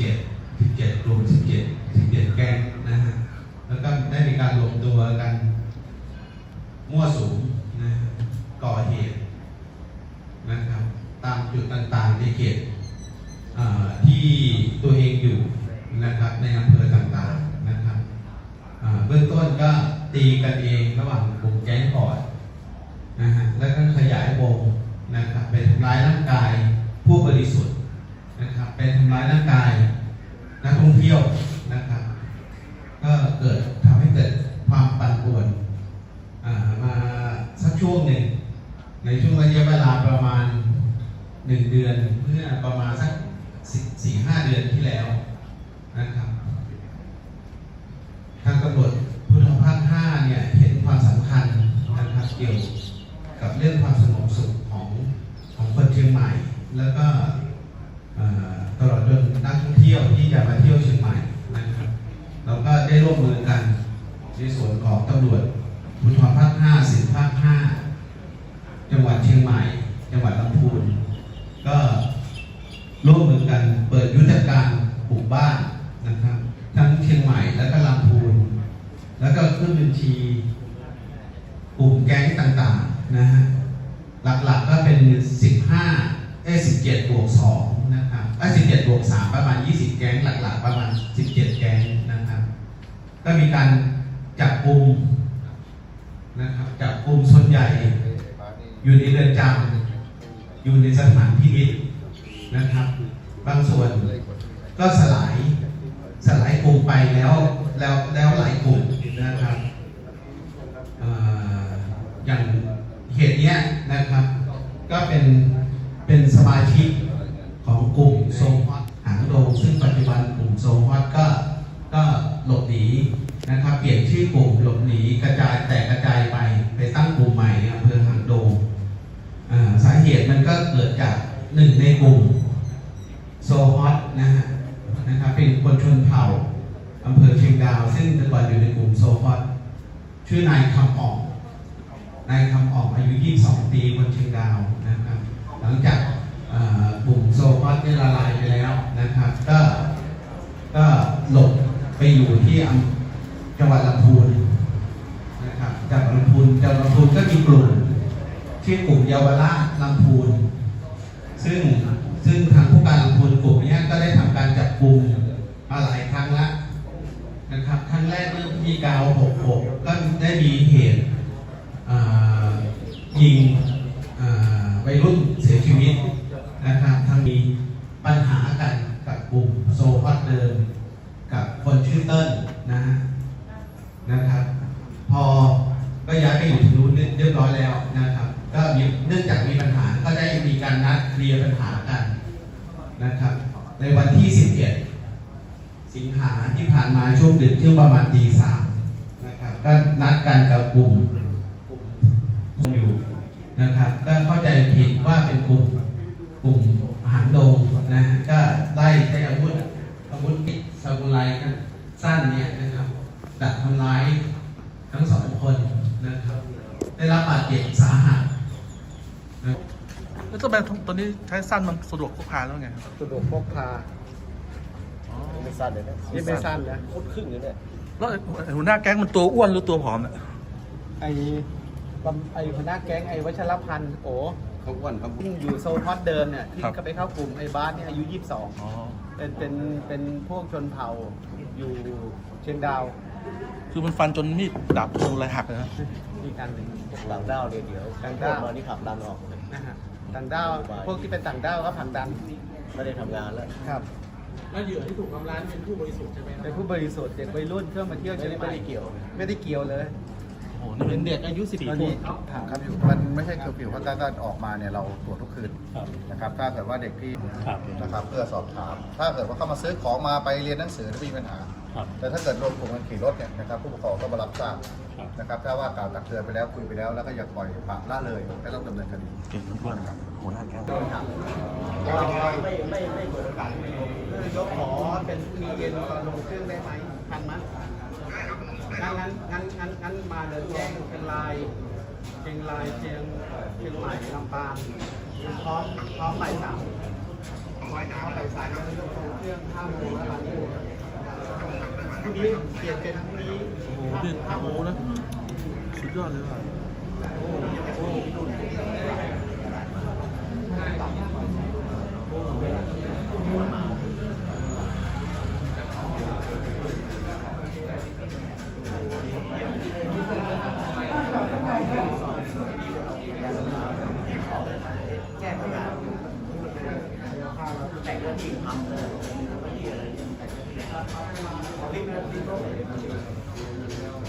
เจ็ดเจ็ดกลุ่มสิบเจ็ดสิบเจ็ดแก๊งนะฮะแล้วก็ได้มีการรวมตัวกันมั่วสุมนะก่อเหตุนะครับตามจุดต่างๆในเขตที่ตัวเองอยู่นะครับในอำเภอต่างๆนะครับเบื้องต้นก็ตีกันเองระหว่างกลุ่มแก๊งก่อนนะฮะแล้วก็ขยายวงนะครับไปทำร้ายร่างกายผู้บริสุทธิ์ นะครับไปทำร้ายร่างกายนักท่องเที่ยวนะครับ ก็เกิดทำให้เกิดความปั่นป่วนมาสักช่วงหนึ่งในช่วงระยะเวลาประมาณหนึ่งเดือนเมื่อประมาณสักสี่ห้าเดือนที่แล้วนะครับทางตำรวจภูธภาคห้าเนี่ยเห็นความสำคัญนะครับเกี่ยวกับเรื่องความสงบสุขของของคนเชียงใหม่ แล้วก็ ตลอดจนนักท่องเที่ยวที่จะมาเที่ยวเชียงใหม่นะครับเราก็ได้ร่วมมือกันในส่วนของตำรวจภูธรภาคห้าสิบภาคห้าจังหวัดเชียงใหม่ จังหวัดลำพูน ก็ร่วมมือกันเปิดยุทธการปลูกบ้านนะครับ ทั้งเชียงใหม่และก็ลำพูน แล้วก็ขึ้นบัญชีกลุ่มแก๊งต่างๆนะฮะหลักๆก็เป็น 15เอ้ย17บวก2 นะครับเอ้ย17บวก3ประมาณ20แก๊งหลัก ๆ ประมาณ17แก๊งนะครับ ก็มีการจับกลุ่มนะครับจับกลุ่มส่วนใหญ่ อยู่ในเรือนจำอยู่ในสถานพินิจนะครับ บางส่วนก็สลายสลายกลุ่มไปแล้วแล้วแล้วหลายกลุ่มนะครับเอ่ออย่างเหตุเนี้ยนะครับ ก็เป็นเป็นสมาชิกของกลุ่มโซฮอตหางโดงซึ่งปัจจุบันกลุ่ม โซฮอตก็ก็หลบหนีนะครับ เปลี่ยนชื่อกลุ่มหลบหนีกระจายแตกกระจายไปไปตั้งกลุ่มใหม่ในอำเภอหางโดงอ่าสาเหตุมันก็เกิดจากหนึ่งในกลุ่มโซฮอตนะฮะนะครับเป็นคนชนเผ่าอำเภอเชียงดาว ซึ่งแต่ก่อนอยู่ในกลุ่มโซฮอตชื่อนายคำออกนายคำออกอายุ 22 ปีคนเชียงดาวนะครับ หลังจากกลุ่มโซฟอสได้ละลายไปแล้วนะครับ ก็ ก็หลบไปอยู่ที่จังหวัดลำพูนนะครับจากลำพูนจากลำพูนก็มีกลุ่มชื่อกลุ่มเยาวราชลำพูน ซึ่งซึ่งทางผู้การลำพูนกลุ่มนี้ก็ได้ทำการจับกลุ่มมาหลายครั้งล้วนะครับครั้งแรกเมื่อปีกาว66 ก็ได้มีเหตุยิงวัยรุ่นเสียชีวิตนะครับทั้งมีปัญหากันกับกลุ่มโซฟัด เดิมกับคนชื่อเติ้ลนะนะครับ พอก็ย้ายไปอยู่ที่นู้นเรียบร้อยแล้วนะครับ ก็มีเนื่องจากมีปัญหาก็ได้มีการนัดเคลียร์ปัญหากันนะครับ ในวันที่11สิงหาที่ผ่านมาช่วงดึกช่วงประมาณตีสามนะครับก็นัดกันกับกลุ่มอยู่นะครับก็เข้าใจผิดว่าเป็นกลุ่มกลุ่มหางโดงนะก็ได้ใช้อาวุธอาวุธซามูไรสั้นเนี่ยนะครับดักทำร้ายทั้งสองคนนะครับ ได้รับบาดเจ็บสาหัสนะ แล้วทำไมตัวนี้ใช้สั้นมันสะดวกพกพาแล้วไงครับสะดวกพกพาอ๋อไม่สั้นเลยนะนี่ไม่สั้นนะโคตรครึ่งเลยเนี่ยแล้วไอ้ไอ้หัวหน้าแก๊งมันตัวอ้วนหรือตัวผอมเนี่ยไอ้บำไอ้หัวหน้าแก๊งไอ้วัชรพันธ์โอ้เขาอ้วนเขาที่อยู่โซนฮอตเดิมเนี่ยที่ก็ไปเข้ากลุ่มไอ้บาสเนี่ยอายุ22อ๋อเป็นเป็นเป็นพวกชนเผ่าอยู่เชียงดาว คือมันฟันจนมีดดาบตรงไรหักเลยนะ มีการหนึ่งหลังด้าวเลยเดี๋ยวหลังด้าวมานี่ขับดันออกเลยนะฮะต่างด้าวพวกที่เป็นต่างด้าวก็ผลักดันไม่ได้ทำงานแล้วครับแล้วเหยื่อที่ถูกทำร้ายเป็นผู้บริสุทธิ์ใช่ไหมครับเป็นผู้บริสุทธิ์เด็กวัยรุ่นเที่ยวมาเที่ยวไม่เชียได้งใหไม่ม่ได้เกี่ยวไม่ได้เกี่ยวเลยโอ้โหนี่เป็นเด็กอายุสิบตอนขวนี้บถามครับอยู่มันไม่ใช่เคอร์ฟิวเพราะถ้าออกมาเนี่ยเราตรวจทุกคืนนะครับถ้าเกิดว่าเด็กที่นะครับเพื่อสอบถาม ถ้าเกิดว่าเข้ามาซื้อของมาไปเรียนหนังสือไม่มีปัญหา แต่ถ้าเกิดรวมกลุ่มกันขี่รถเนี่ยนะครับผู้ปกครองก็มารับทราบนะครับถ้าว่ากล่าวตักเตือนไปแล้วคุยไปแล้วแล้วก็อย่าปล่อยปละละเลยก็ต้องดำเนินคดีเก่งมากครับหัวหน้าแก๊งไม่ไม่ไม่เปิดโอกาสให้ลงคือยกขอเป็นมีเย็นตอนลงเครื่องได้ไหมทันไหมงั้นงั้นงั้นงั้นงั้นมาเดินแจ้งเชียงรายเชียงรายเชียงเชียงใหม่ลำปางพร้อมพร้อมบ่ายสามพร้อมบ่ายสามแล้วก็ลงเครื่องห้าโมงแล้วหลังนี้ พรุ่งนี้เปลี่ยนเป็นพรุ่งนี้โอ้โหเด่นโอ้โหนะสุดยอดเลยว่ะโอ้โหโอ้โหแก้ปัญหาแต่งก็ดีทำเลย Thank you.